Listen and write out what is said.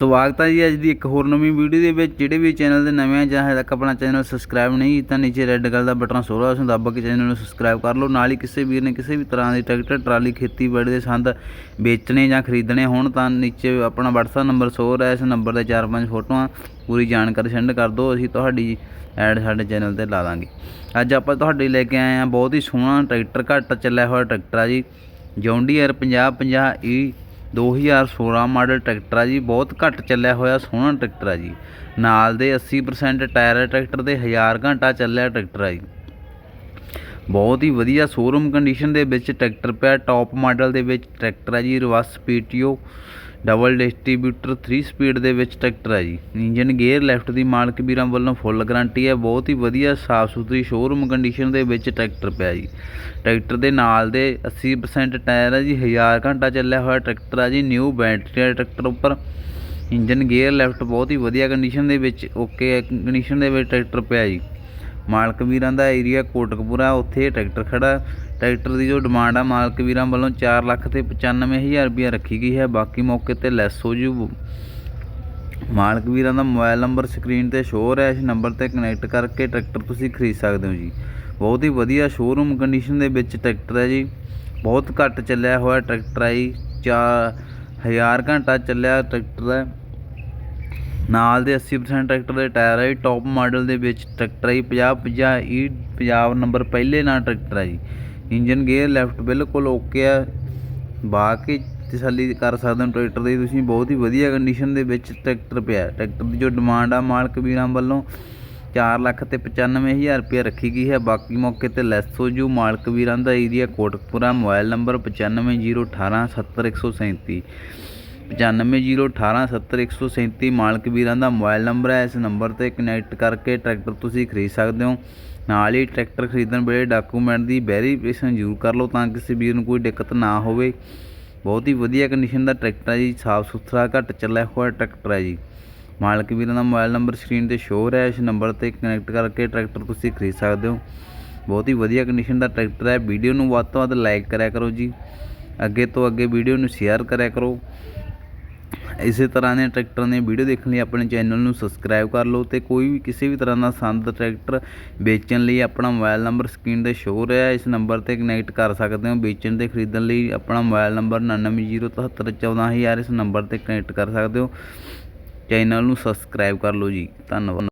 ਸਵਾਗਤ ਹੈ ਜੀ ਅੱਜ ਦੀ ਇੱਕ ਹੋਰ ਨਵੀਂ ਵੀਡੀਓ ਦੇ ਵਿੱਚ। ਜਿਹੜੇ ਵੀ ਚੈਨਲ ਦੇ ਨਵੇਂ ਆ ਜਾਂ ਹਜੇ ਤੱਕ ਆਪਣਾ ਚੈਨਲ ਸਬਸਕ੍ਰਾਈਬ ਨਹੀਂ ਕੀਤਾ, ਨੀਚੇ ਰੈੱਡ ਕਲਰ ਦਾ ਬਟਨ ਸੋ ਰਿਹਾ ਉਸ ਨੂੰ ਦੱਬ ਕੇ ਚੈਨਲ ਨੂੰ ਸਬਸਕ੍ਰਾਈਬ ਕਰ ਲਓ। ਨਾਲ ਹੀ ਕਿਸੇ ਵੀਰ ਨੇ ਕਿਸੇ ਵੀ ਤਰ੍ਹਾਂ ਦੀ ਟਰੈਕਟਰ ਟਰਾਲੀ, ਖੇਤੀਬਾੜੀ ਦੇ ਸੰਦ ਵੇਚਣੇ ਜਾਂ ਖਰੀਦਣੇ ਹੋਣ ਤਾਂ ਨੀਚੇ ਆਪਣਾ WhatsApp ਨੰਬਰ ਸੋ ਰਿਹਾ। ਇਸ ਨੰਬਰ ਤੇ 4-5 ਫੋਟੋਆਂ ਪੂਰੀ ਜਾਣਕਾਰੀ ਸੈਂਡ ਕਰ ਦਿਓ। ਅਸੀਂ ਤੁਹਾਡੀ ਐਡ ਸਾਡੇ ਚੈਨਲ ਤੇ ਲਾ ਦਾਂਗੇ। ਅੱਜ ਆਪਾਂ ਤੁਹਾਡੇ ਲੈ ਕੇ ਆਏ ਹਾਂ ਬਹੁਤ ਹੀ ਸੋਹਣਾ ਟਰੈਕਟਰ ਘੱਟ ਚੱਲਿਆ ਹੋਇਆ ਟਰੈਕਟਰ ਆ ਜੀ। ਜੌਂਡੀਅਰ 5050 ਈ 2016 ਮਾਡਲ ਟਰੈਕਟਰ ਆ ਜੀ, ਬਹੁਤ ਘੱਟ ਚੱਲਿਆ ਹੋਇਆ, ਸੋਹਣਾ ਟਰੈਕਟਰ ਆ ਜੀ। ਨਾਲ ਦੇ 80% ਟਾਇਰ ਟਰੈਕਟਰ ਦੇ 1000 ਘੰਟਾ ਚੱਲਿਆ ਟਰੈਕਟਰ ਆ ਜੀ। ਬਹੁਤ ਹੀ ਵਧੀਆ ਸ਼ੋਰੂਮ ਕੰਡੀਸ਼ਨ ਦੇ ਵਿੱਚ ਟਰੈਕਟਰ ਪਿਆ ਟੌਪ ਮਾਡਲ ਦੇ ਵਿੱਚ ਟਰੈਕਟਰ ਹੈ ਜੀ reverse PTO double distributor 3 speed ਦੇ ਵਿੱਚ ਟਰੈਕਟਰ ਹੈ ਜੀ। ਇੰਜਨ ਗੇਅਰ ਲੈਫਟ ਦੀ ਮਾਲਕ ਵੀਰਾਂ ਵੱਲੋਂ ਫੁੱਲ ਗਾਰੰਟੀ ਹੈ, ਬਹੁਤ ਹੀ ਵਧੀਆ ਸਾਫ਼ ਸੁਥਰੀ ਸ਼ੋਰੂਮ ਕੰਡੀਸ਼ਨ ਦੇ ਵਿੱਚ ਟਰੈਕਟਰ ਪਿਆ ਜੀ। ਟਰੈਕਟਰ ਦੇ ਨਾਲ ਦੇ 80% ਟਾਇਰ ਹੈ ਜੀ 1000 ਘੰਟਾ ਚੱਲਿਆ ਹੋਇਆ ਟਰੈਕਟਰ ਹੈ ਜੀ ਨਿਊ ਬੈਟਰੀ ਹੈ ਟਰੈਕਟਰ ਉੱਪਰ। ਇੰਜਨ ਗੇਅਰ ਲੈਫਟ ਬਹੁਤ ਹੀ ਵਧੀਆ ਕੰਡੀਸ਼ਨ ਦੇ ਵਿੱਚ ਓਕੇ ਕੰਡੀਸ਼ਨ ਦੇ ਵਿੱਚ ਟਰੈਕਟਰ ਪਿਆ ਜੀ। ਮਾਲਕ ਵੀਰਾਂ ਦਾ ਏਰੀਆ ਕੋਟਕਪੂਰਾ, ਉੱਥੇ ਇਹ ਟਰੈਕਟਰ ਖੜਾ। ਟਰੈਕਟਰ ਦੀ ਜੋ ਡਿਮਾਂਡ ਆ, ਮਾਲਕ ਵੀਰਾਂ ਵੱਲੋਂ 4 ਲੱਖ ਤੇ 95000 ਰੁਪਇਆ ਰੱਖੀ ਗਈ ਹੈ। ਬਾਕੀ ਮੌਕੇ ਤੇ ਲੈਸ ਹੋ ਜੂ। ਮਾਲਕ ਵੀਰਾਂ ਦਾ ਮੋਬਾਈਲ ਨੰਬਰ ਸਕਰੀਨ ਤੇ ਸ਼ੋਅ ਰਿਹਾ ਇਸ ਨੰਬਰ ਤੇ ਕਨੈਕਟ ਕਰਕੇ ਟਰੈਕਟਰ ਤੁਸੀਂ ਖਰੀਦ ਸਕਦੇ ਹੋ ਜੀ। ਬਹੁਤ ਹੀ ਵਧੀਆ ਸ਼ੋਰੂਮ ਕੰਡੀਸ਼ਨ ਦੇ ਵਿੱਚ ਟਰੈਕਟਰ ਹੈ ਜੀ। ਬਹੁਤ ਘੱਟ ਚੱਲਿਆ ਹੋਇਆ ਟਰੈਕਟਰ ਹੈ ਜੀ। 4000 ਘੰਟਾ ਚੱਲਿਆ ਟਰੈਕਟਰ ਹੈ। ਨਾਲ ਦੇ 80% ਟਰੈਕਟਰ ਦੇ ਟਾਇਰ ਹੈ ਟੌਪ ਮਾਡਲ ਦੇ ਵਿੱਚ ਟਰੈਕਟਰ ਹੈ 50 50 ਈ, ਪੰਜਾਬ ਨੰਬਰ ਪਹਿਲੇ ਨਾਲ ਟਰੈਕਟਰ ਹੈ ਜੀ। ਇੰਜਨ ਗੇਅਰ ਲੈਫਟ ਬਿਲਕੁਲ ਓਕੇ ਆ। ਬਾ ਕੇ ਤਸੱਲੀ ਕਰ ਸਕਦੇ ਹੋ ਟਰੈਕਟਰ ਦੀ ਤੁਸੀਂ, ਬਹੁਤ ਹੀ ਵਧੀਆ ਕੰਡੀਸ਼ਨ ਦੇ ਵਿੱਚ ਟਰੈਕਟਰ ਪਿਆ। ਟਰੈਕਟਰ ਦੀ ਜੋ ਡਿਮਾਂਡ ਆ, ਮਾਲਕ ਵੀਰਾਂ ਵੱਲੋਂ 4 ਲੱਖ ਤੇ 95000 ਰੁਪਏ ਰੱਖੀ ਗਈ ਹੈ। ਬਾਕੀ ਮੌਕੇ ਤੇ ਲੈਸ ਹੋ ਜੂ। ਮਾਲਕ ਵੀਰਾਂ ਦਾ ਏਰੀਆ ਕੋਟਕਪੁਰਾ ਮੋਬਾਈਲ ਨੰਬਰ 9501870137 9501870137 ਮਾਲਕ ਵੀਰਾਂ ਦਾ ਮੋਬਾਈਲ ਨੰਬਰ ਹੈ। ਇਸ ਨੰਬਰ ਤੇ ਕਨੈਕਟ ਕਰਕੇ ਟਰੈਕਟਰ ਤੁਸੀਂ ਖਰੀਦ ਸਕਦੇ ਹੋ। ਨਾਲ ਹੀ ਟਰੈਕਟਰ ਖਰੀਦਣ ਵੇਲੇ ਡਾਕੂਮੈਂਟ ਦੀ ਵੈਰੀਫਿਕੇਸ਼ਨ ਜ਼ਰੂਰ ਕਰ ਲਓ ਤਾਂ ਕਿਸੇ ਵੀਰ ਨੂੰ ਕੋਈ ਦਿੱਕਤ ਨਾ ਹੋਵੇ। ਬਹੁਤ ਹੀ ਵਧੀਆ ਕੰਡੀਸ਼ਨ ਦਾ ਟਰੈਕਟਰ ਹੈ ਜੀ। ਸਾਫ਼ ਸੁਥਰਾ ਘੱਟ ਚੱਲਿਆ ਹੋਇਆ ਟਰੈਕਟਰ ਹੈ ਜੀ। ਮਾਲਕ ਵੀਰਾਂ ਦਾ ਮੋਬਾਈਲ ਨੰਬਰ ਸਕਰੀਨ ਤੇ ਸ਼ੋਅ ਰਿਹਾ ਹੈ। ਇਸ ਨੰਬਰ ਤੇ ਕਨੈਕਟ ਕਰਕੇ ਟਰੈਕਟਰ ਤੁਸੀਂ ਖਰੀਦ ਸਕਦੇ ਹੋ। ਬਹੁਤ ਹੀ ਵਧੀਆ ਕੰਡੀਸ਼ਨ ਦਾ ਟਰੈਕਟਰ ਹੈ। ਵੀਡੀਓ ਨੂੰ ਵੱਧ ਤੋਂ ਵੱਧ ਲਾਈਕ ਕਰਿਆ ਕਰੋ ਜੀ। ਅੱਗੇ ਤੋਂ ਅੱਗੇ ਵੀਡੀਓ ਨੂੰ ਸ਼ੇਅਰ ਕਰਿਆ ਕਰੋ। ਇਸੇ ਤਰ੍ਹਾਂ ਦੀਆਂ ਟਰੈਕਟਰਾਂ ਦੀਆਂ ਵੀਡੀਓ ਦੇਖਣ ਲਈ ਆਪਣੇ ਚੈਨਲ ਨੂੰ ਸਬਸਕ੍ਰਾਈਬ ਕਰ ਲਓ ਅਤੇ ਕੋਈ ਵੀ ਕਿਸੇ ਵੀ ਤਰ੍ਹਾਂ ਦਾ ਸੰਦ ਟਰੈਕਟਰ ਵੇਚਣ ਲਈ ਆਪਣਾ ਮੋਬਾਈਲ ਨੰਬਰ ਸਕਰੀਨ ਤੇ ਸ਼ੋਅ ਹੋ ਰਿਹਾ ਇਸ ਨੰਬਰ ਤੇ ਕਨੈਕਟ ਕਰ ਸਕਦੇ ਹੋ। ਵੇਚਣ ਤੇ ਖਰੀਦਣ ਲਈ ਆਪਣਾ ਮੋਬਾਈਲ ਨੰਬਰ 9907714000 ਇਸ ਨੰਬਰ ਤੇ ਕਨੈਕਟ ਕਰ ਸਕਦੇ ਹੋ। ਚੈਨਲ ਨੂੰ ਸਬਸਕ੍ਰਾਈਬ ਕਰ ਲਓ ਜੀ। ਧੰਨਵਾਦ।